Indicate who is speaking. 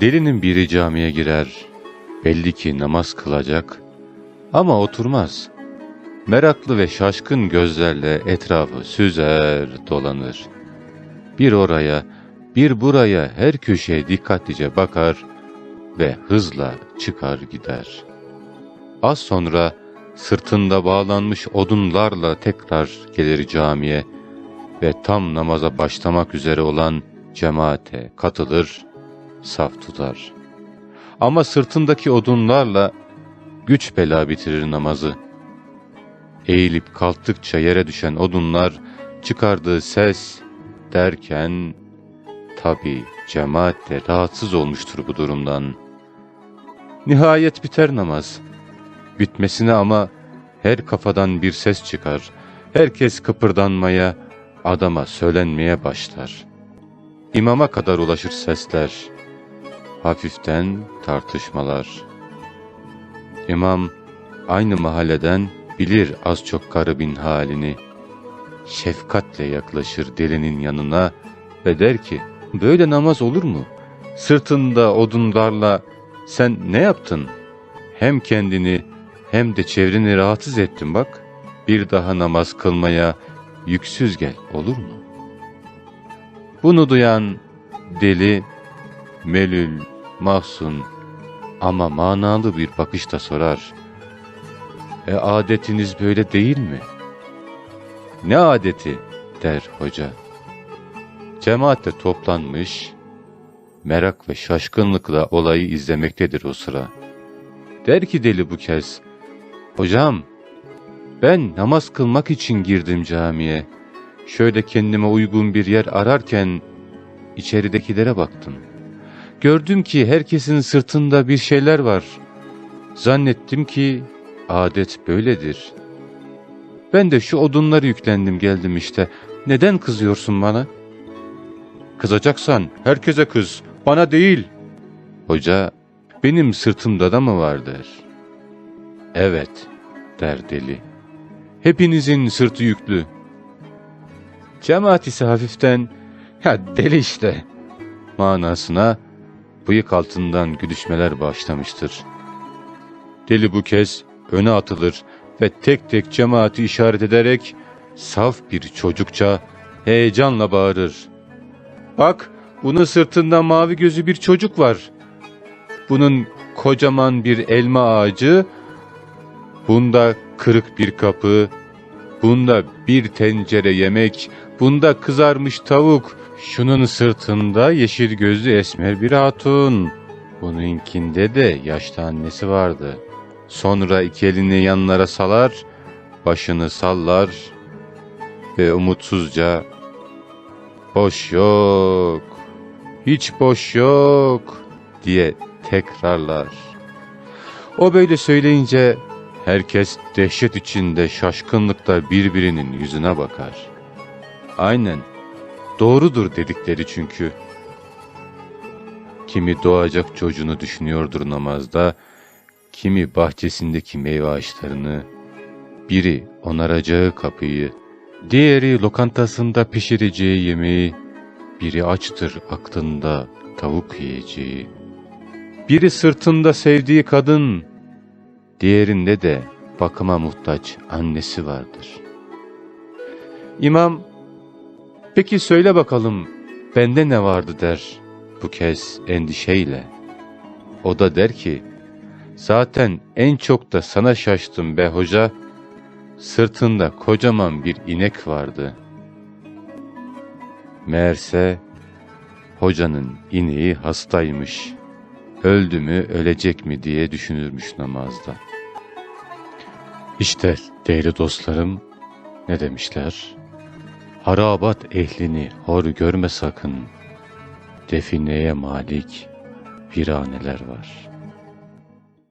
Speaker 1: Delinin biri camiye girer, belli ki namaz kılacak ama oturmaz. Meraklı ve şaşkın gözlerle etrafı süzer dolanır. Bir oraya, bir buraya her köşeye dikkatlice bakar ve hızla çıkar gider. Az sonra sırtında bağlanmış odunlarla tekrar gelir camiye ve tam namaza başlamak üzere olan cemaate katılır, saf tutar. Ama sırtındaki odunlarla güç bela bitirir namazı. Eğilip kalktıkça yere düşen odunlar çıkardığı ses derken tabi cemaat de rahatsız olmuştur bu durumdan. Nihayet biter namaz. Bitmesine ama her kafadan bir ses çıkar. Herkes kıpırdanmaya, adama söylenmeye başlar. İmama kadar ulaşır sesler. Hafiften tartışmalar. İmam aynı mahalleden bilir az çok garibin halini. Şefkatle yaklaşır delinin yanına ve der ki, böyle namaz olur mu? Sırtında odunlarla sen ne yaptın? Hem kendini hem de çevreni rahatsız ettin bak. Bir daha namaz kılmaya yüksüz gel olur mu? Bunu duyan deli, melül, mahzun ama manalı bir bakışta sorar. E adetiniz böyle değil mi? Ne adeti der hoca. Cemaat de toplanmış, merak ve şaşkınlıkla olayı izlemektedir o sıra. Der ki deli bu kez, Hocam, ben namaz kılmak için girdim camiye. Şöyle kendime uygun bir yer ararken içeridekilere baktım. Gördüm ki herkesin sırtında bir şeyler var. Zannettim ki adet böyledir. Ben de şu odunları yüklendim geldim işte. Neden kızıyorsun bana? Kızacaksan herkese kız, bana değil. Hoca, benim sırtımda da mı vardır? Evet, der deli. Hepinizin sırtı yüklü. Cemaat ise hafiften, ya deli işte, manasına bıyık altından gülüşmeler başlamıştır. Deli bu kez öne atılır ve tek tek cemaati işaret ederek saf bir çocukça heyecanla bağırır. Bak, bunun sırtında mavi gözü bir çocuk var. Bunun kocaman bir elma ağacı, bunda kırık bir kapı, bunda bir tencere yemek, bunda kızarmış tavuk, şunun sırtında yeşil gözlü esmer bir hatun. Bununkinde de yaşlı annesi vardı. Sonra iki elini yanlara salar, başını sallar ve umutsuzca boş yok, hiç boş yok diye tekrarlar. O böyle söyleyince herkes dehşet içinde şaşkınlıkla birbirinin yüzüne bakar. Aynen, doğrudur dedikleri çünkü. Kimi doğacak çocuğunu düşünüyordur namazda, kimi bahçesindeki meyve ağaçlarını, biri onaracağı kapıyı, diğeri lokantasında pişireceği yemeği, biri açtır aklında tavuk yiyeceği. Biri sırtında sevdiği kadın, diğerinde de bakıma muhtaç annesi vardır. İmam, peki söyle bakalım bende ne vardı der bu kez endişeyle. O da der ki, zaten en çok da sana şaştım be hoca, sırtında kocaman bir inek vardı. Meğerse hocanın ineği hastaymış, öldü mü ölecek mi diye düşünürmüş namazda. İşte değerli dostlarım ne demişler? Harabat ehlini hor görme sakın, defineye malik viraneler var.''